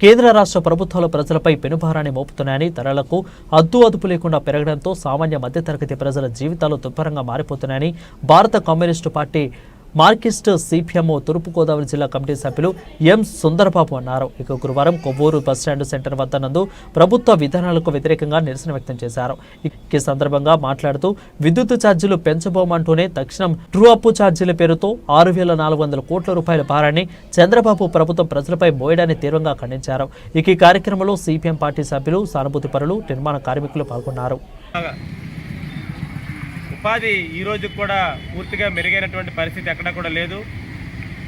కేంద్ర రాష్ట్ర ప్రభుత్వాలు ప్రజలపై పెనుభారాన్ని మోపుతున్నాయని ధరలకు అద్దు అదుపు లేకుండా పెరగడంతో సామాన్య మధ్యతరగతి ప్రజల జీవితాలు దుర్భరంగా మారిపోతున్నాయని భారత కమ్యూనిస్టు పార్టీ మార్కిస్ట్ సిపిఎం తూర్పుగోదావరి జిల్లా కమిటీ సభ్యులు ఎం సుందరబాబు అన్నారు. ఇక గురువారం కొవ్వూరు బస్టాండ్ సెంటర్ వద్ద నందు ప్రభుత్వ విధానాలకు వ్యతిరేకంగా నిరసన వ్యక్తం చేశారు. ఈ సందర్భంగా మాట్లాడుతూ విద్యుత్ ఛార్జీలు పెంచబోమంటూనే తక్షణం ట్రూ అప్పు ఛార్జీల పేరుతో ఆరు వేల నాలుగు వందల కోట్ల రూపాయల భారాన్ని చంద్రబాబు ప్రభుత్వం ప్రజలపై మోయడాన్ని తీవ్రంగా ఖండించారు. ఇక ఈ కార్యక్రమంలో సిపిఎం పార్టీ సభ్యులు సానుభూతి పరులు నిర్మాణ కార్మికులు పాల్గొన్నారు. ఉపాధి ఈ రోజు కూడా పూర్తిగా మెరుగైనటువంటి పరిస్థితి ఎక్కడా కూడా లేదు.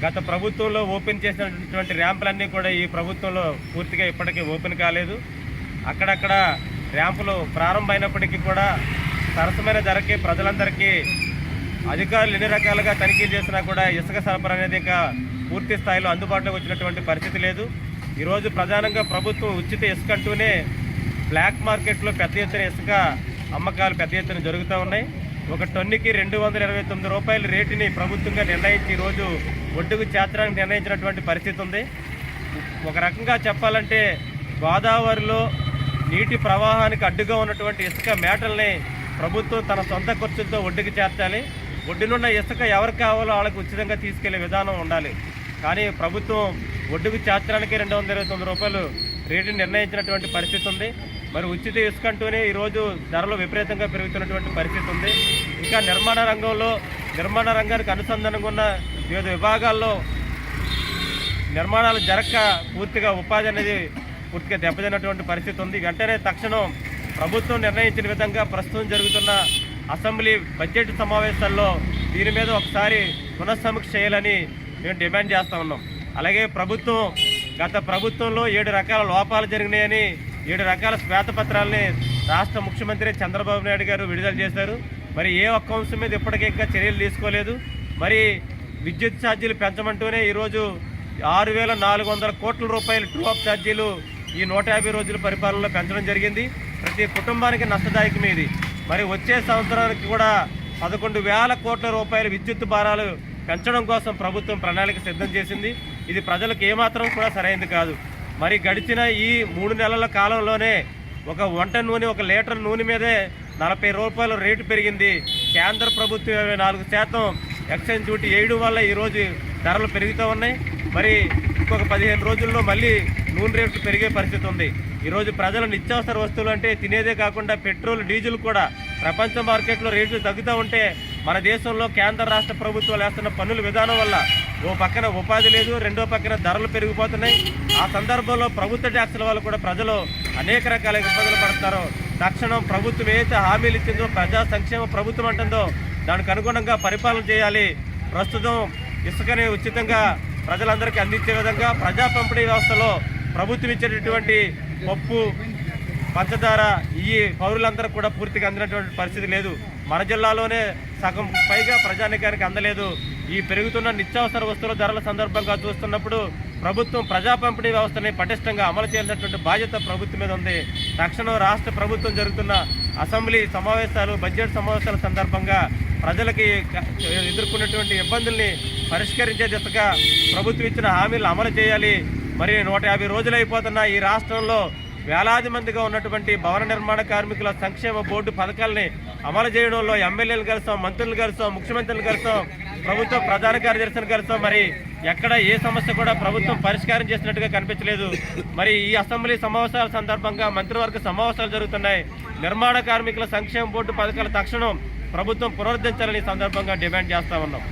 గత ప్రభుత్వంలో ఓపెన్ చేసినటువంటి ర్యాంపులన్నీ కూడా ఈ ప్రభుత్వంలో పూర్తిగా ఇప్పటికీ ఓపెన్ కాలేదు. అక్కడక్కడ ర్యాంపులు ప్రారంభమైనప్పటికీ కూడా సరసమైన ధరకి ప్రజలందరికీ అధికారులు ఎన్ని రకాలుగా తనిఖీ చేసినా కూడా ఇసుక సరఫరా అనేది ఇంకా పూర్తి స్థాయిలో అందుబాటులోకి వచ్చినటువంటి పరిస్థితి లేదు. ఈరోజు ప్రధానంగా ప్రభుత్వం ఉచిత ఇసుక అంటూనే బ్లాక్ మార్కెట్లో పెద్ద ఎత్తున ఇసుక అమ్మకాలు పెద్ద ఎత్తున జరుగుతూ ఉన్నాయి. ఒక టన్నుకి రెండు వందల ఇరవై తొమ్మిది రూపాయల రేటుని ప్రభుత్వంగా నిర్ణయించి ఈరోజు ఒడ్డుకు చేర్చడానికి నిర్ణయించినటువంటి పరిస్థితి ఉంది. ఒక రకంగా చెప్పాలంటే గోదావరిలో నీటి ప్రవాహానికి అడ్డుగా ఉన్నటువంటి ఇసుక మేటల్ని ప్రభుత్వం తన సొంత ఖర్చులతో ఒడ్డుకి చేర్చాలి. ఒడ్డునున్న ఇసుక ఎవరికి కావాలో వాళ్ళకి ఉచితంగా తీసుకెళ్ళే విధానం ఉండాలి. కానీ ప్రభుత్వం ఒడ్డుకు చేర్చడానికి రెండు వందల ఇరవై తొమ్మిది రూపాయలు రేటుని నిర్ణయించినటువంటి పరిస్థితి ఉంది. మరి ఉచిత ఇసుక అంటూనే ఈరోజు ధరలు విపరీతంగా పెరుగుతున్నటువంటి పరిస్థితి ఉంది. ఇంకా నిర్మాణ రంగంలో నిర్మాణ రంగానికి అనుసంధానంగా ఉన్న వివిధ విభాగాల్లో నిర్మాణాలు జరగక పూర్తిగా ఉపాధి అనేది పూర్తిగా దెబ్బతిన్నటువంటి పరిస్థితి ఉంది. వెంటనే తక్షణం ప్రభుత్వం నిర్ణయించిన విధంగా ప్రస్తుతం జరుగుతున్న అసెంబ్లీ బడ్జెట్ సమావేశాల్లో దీని మీద ఒకసారి పునఃసమీక్ష చేయాలని మేము డిమాండ్ చేస్తూ ఉన్నాం. అలాగే ప్రభుత్వం గత ప్రభుత్వంలో ఏడు రకాల లోపాలు జరిగినాయని ఏడు రకాల శ్వేతపత్రాలని రాష్ట్ర ముఖ్యమంత్రి చంద్రబాబు నాయుడు గారు విడుదల చేశారు. మరి ఏ ఒక్క అంశం మీద ఇప్పటికీ ఇంకా చర్యలు తీసుకోలేదు. మరి విద్యుత్ ఛార్జీలు పెంచమంటూనే ఈరోజు ఆరు వేల నాలుగు వందల కోట్ల రూపాయలు ట్రూ అప్ ఛార్జీలు ఈ నూట యాభై రోజుల పరిపాలనలో పెంచడం జరిగింది. ప్రతి కుటుంబానికి నష్టదాయకం ఇది. మరి వచ్చే సంవత్సరానికి కూడా పదకొండు వేల కోట్ల రూపాయల విద్యుత్ భారాలు పెంచడం కోసం ప్రభుత్వం ప్రణాళిక సిద్ధం చేసింది. ఇది ప్రజలకు ఏమాత్రం కూడా సరైనది కాదు. మరి గడిచిన ఈ మూడు నెలల కాలంలోనే ఒక వంట నూనె ఒక లీటర్ నూనె మీదే నలభై రూపాయల రేటు పెరిగింది. కేంద్ర ప్రభుత్వం ఇరవై నాలుగు శాతం ఎక్సైజ్ డ్యూటీ వేయడం వల్ల ఈరోజు ధరలు పెరుగుతూ ఉన్నాయి. మరి ఇంకొక పదిహేను రోజుల్లో మళ్ళీ నూనె రేట్లు పెరిగే పరిస్థితి ఉంది. ఈరోజు ప్రజలు నిత్యావసర వస్తువులు అంటే తినేదే కాకుండా పెట్రోల్ డీజిల్ కూడా ప్రపంచ మార్కెట్లో రేట్లు తగ్గుతూ ఉంటే మన దేశంలో కేంద్ర రాష్ట్ర ప్రభుత్వాలు వేస్తున్న పన్నుల విధానం వల్ల ఓ పక్కన ఉపాధి లేదు రెండో పక్కన ధరలు పెరిగిపోతున్నాయి. ఆ సందర్భంలో ప్రభుత్వ ట్యాక్సుల వల్ల కూడా ప్రజలు అనేక రకాల ఇబ్బందులు పడతారు తక్షణం ప్రభుత్వం ఏదైతే హామీలు ఇచ్చిందో ప్రజా సంక్షేమ ప్రభుత్వం అంటుందో దానికి అనుగుణంగా పరిపాలన చేయాలి. ప్రస్తుతం ఇసుకని ఉచితంగా ప్రజలందరికీ అందించే విధంగా ప్రజా పంపిణీ వ్యవస్థలో ప్రభుత్వం ఇచ్చేటటువంటి పప్పు పంచదార ఈ పౌరులందరూ కూడా పూర్తిగా అందినటువంటి పరిస్థితి లేదు. మన జిల్లాలోనే సగం పైగా ప్రజానికానికి అందలేదు. ఈ పెరుగుతున్న నిత్యావసర వస్తువుల ధరల సందర్భంగా చూస్తున్నప్పుడు ప్రభుత్వం ప్రజా పంపిణీ వ్యవస్థని పటిష్టంగా అమలు చేయాల్సినటువంటి బాధ్యత ప్రభుత్వం మీద ఉంది. తక్షణం రాష్ట్ర ప్రభుత్వం జరుగుతున్న అసెంబ్లీ సమావేశాలు బడ్జెట్ సమావేశాల సందర్భంగా ప్రజలకి ఎదుర్కొన్నటువంటి ఇబ్బందుల్ని పరిష్కరించే దిశగా ప్రభుత్వం ఇచ్చిన హామీలు అమలు చేయాలి. మరి నూట యాభై రోజులు అయిపోతున్న ఈ రాష్ట్రంలో వేలాది మందిగా ఉన్నటువంటి భవన నిర్మాణ కార్మికుల సంక్షేమ బోర్డు పథకాలని అమలు చేయడంలో ఎమ్మెల్యేలు కలిసాం మంత్రులు కలిసాం ముఖ్యమంత్రులు కలిసాం. ప్రభుత్వ ప్రధాన కార్యదర్శిని కలిసాం మరి ఎక్కడ ఏ సమస్య కూడా ప్రభుత్వం పరిష్కారం చేసినట్టుగా కనిపించలేదు. మరి ఈ అసెంబ్లీ సమావేశాల సందర్భంగా మంత్రివర్గ సమావేశాలు జరుగుతున్నాయి. నిర్మాణ కార్మికుల సంక్షేమ బోర్డు పథకాల తక్షణం ప్రభుత్వం పునరుద్ధరించాలని ఈ సందర్భంగా డిమాండ్ చేస్తా ఉన్నాం.